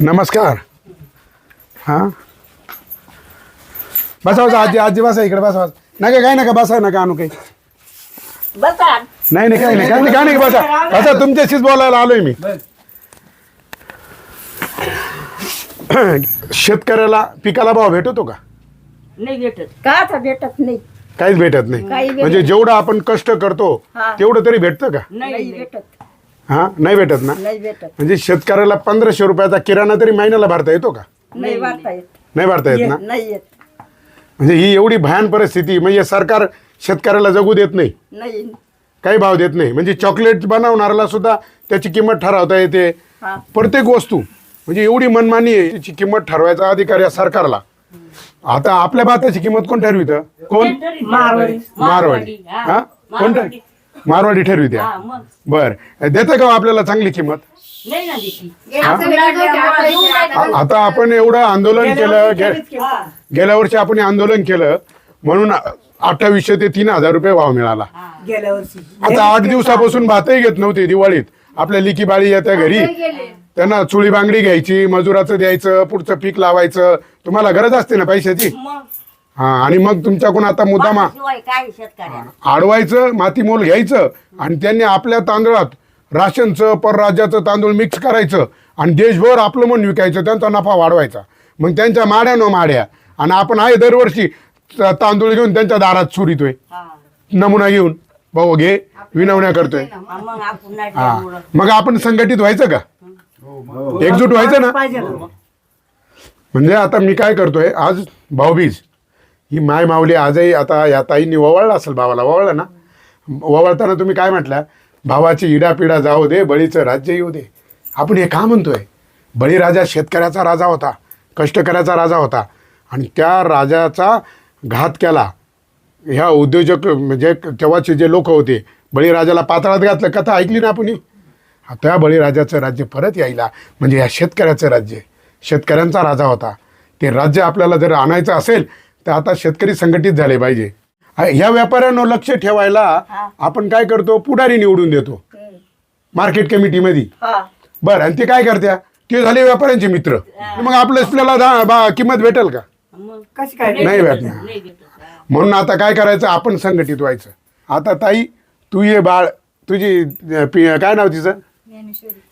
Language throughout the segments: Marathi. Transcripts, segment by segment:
नमस्कार. हां? बसा बसा आजी आजी बसा इकडे बसा बसा. नका काय नका बसा नका आणू काही. बसा. नाही नाही काय नाही काय नाही बसा. बसा तुमच्याशीच बोलायला आलोय मी. शेतकऱ्याला पिकाला भाव भेटतो का? नाही भेटत. का आता भेटत नाही? काहीच भेटत नाही. काही म्हणजे जेवढं आपण कष्ट करतो हा. तेवढं तरी भेटतं का? नाही भेटत. हा? नाही भेटत ना? नाही भेटत. म्हणजे शेतकऱ्याला पंधराशे रुपयाचा किराणा तरी महिन्याला भरता येतो का? नाही वाटता येत. नाही भरता येत ना? नाही येत. म्हणजे ही एवढी भयान परिस्थिती म्हणजे सरकार शेतकऱ्याला जगू देत नाही. नाही. काही भाव देत नाही. म्हणजे चॉकलेट बनवणाऱ्याला सुद्धा त्याची किंमत ठरवता येते. हा. प्रत्येक वस्तू म्हणजे एवढी मनमानी आहे तिची किंमत ठरवायचा अधिकार या सरकारला. आता आपल्या भाताची किंमत कोण ठरवित कोण? मारवाडी. मारवाडी. हा. कोण ठर- मारवाडी हा, मग. बर. देतं का हो आपल्याला चांगली किंमत? नाही ना देती आ- आता आपण एवढं आंदोलन केलं गे- गेल्या वर्षी आपण हे आंदोलन केलं म्हणून अठ्ठावीसशे ते तीन हजार रुपये भाव मिळाला. गेल्या वर्षी. आता आठ दिवसापासून भातही घेत नव्हते दिवाळीत. आपल्या लिकी बाळी येत्या घरी. त्यांना चुळी बांगडी घ्यायची मजुराचं द्यायचं पुढचं पीक लावायचं. तुम्हाला गरज असते ना पैशाची? मग. हा आणि मग तुमच्याकडून आता मुद्दामा शिवाय काय शेतकऱ्या आडवायचं माती मोल घ्यायचं आणि त्यांनी आपल्या तांदळात राशनचं परराज्याचं तांदूळ मिक्स करायचं आणि देशभर आपलं म्हणून विकायचं त्यांचा नफा वाढवायचा. मग त्यांच्या माड्या न माड्या आणि आपण आहे दरवर्षी त- तांदूळ घेऊन त्यांच्या दारात चुरितोय हा. नमुना घेऊन भाऊ घे विनवण्या करतोय. हा, मग आपण नाही हा. मग आपण संघटित व्हायचं का? एकजूट व्हायचं ना? पाहिजे ना. म्हणजे आता मी काय करतोय आज भाऊबीज ही माय माऊली आजही आता या ताईंनी ओवाळला असेल भावाला ओवाळलं ना? ओवाळताना तुम्ही काय म्हटल्या भावाची इडापिडा जाऊ दे बळीचं राज्य येऊ दे. आपण हे का म्हणतोय? बळीराजा शेतकऱ्याचा राजा होता कष्टकऱ्याचा राजा होता. आणि त्या राजाचा घात केला. ह्या उद्योजक म्हणजे तेव्हाचे जे लोक होते बळीराजाला पाताळात घातलं. कथा ऐकली ना आपण त्या बळीराजाचं राज्य परत यायला म्हणजे या शेतकऱ्याचं राज्य शेतकऱ्यांचा राजा होता. ते राज्य आपल्याला जर आणायचं असेल तर आता शेतकरी संघटित झाले पाहिजे. हा, ह्या व्यापाऱ्यांना लक्ष ठेवायला आपण काय करतो? पुढारी निवडून देतो. मार्केट कमिटीमध्ये. हा. बरं आणि ते काय करत्या? ते झाले व्यापाऱ्यांचे मित्र. मग आपलं आपल्याला किंमत भेटेल का? मग कशी काय? नाही भेटणार. हा. म्हणून आता काय करायचं? आपण संघटित व्हायचं. आता ताई तू ये बाळ तुझी काय नाव तिचं?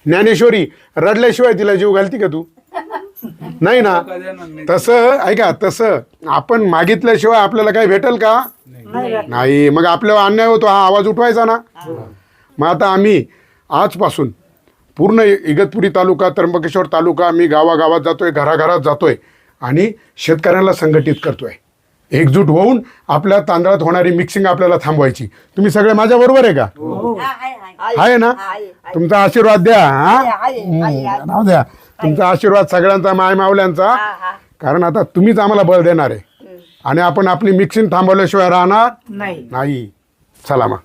ज्ञानेश्वरी. रडल्याशिवाय तिला जीव घालती का तू? नाही ना? तसं ऐका तसं आपण मागितल्याशिवाय आपल्याला काही भेटेल का? नाही मग आपल्यावर अन्याय होतो हा आवाज उठवायचा ना? मग आता आम्ही आजपासून पूर्ण इगतपुरी तालुका त्र्यंबकेश्वर तालुका आम्ही गावागावात जातोय घराघरात जातोय आणि शेतकऱ्यांना संघटित करतोय. एकजूट होऊन आपल्या तांदळात होणारी मिक्सिंग आपल्याला थांबवायची. तुम्ही सगळे माझ्या बरोबर आहे का? हा, आहे, ना. तुमचा आशीर्वाद द्या हा? द्या. तुमचा आशीर्वाद सगळ्यांचा माय मावल्यांचा. कारण आता तुम्हीच आम्हाला बळ देणार आहे. आणि आपण आपली मिक्सिंग थांबवल्याशिवाय राहणार नाही. चला मग?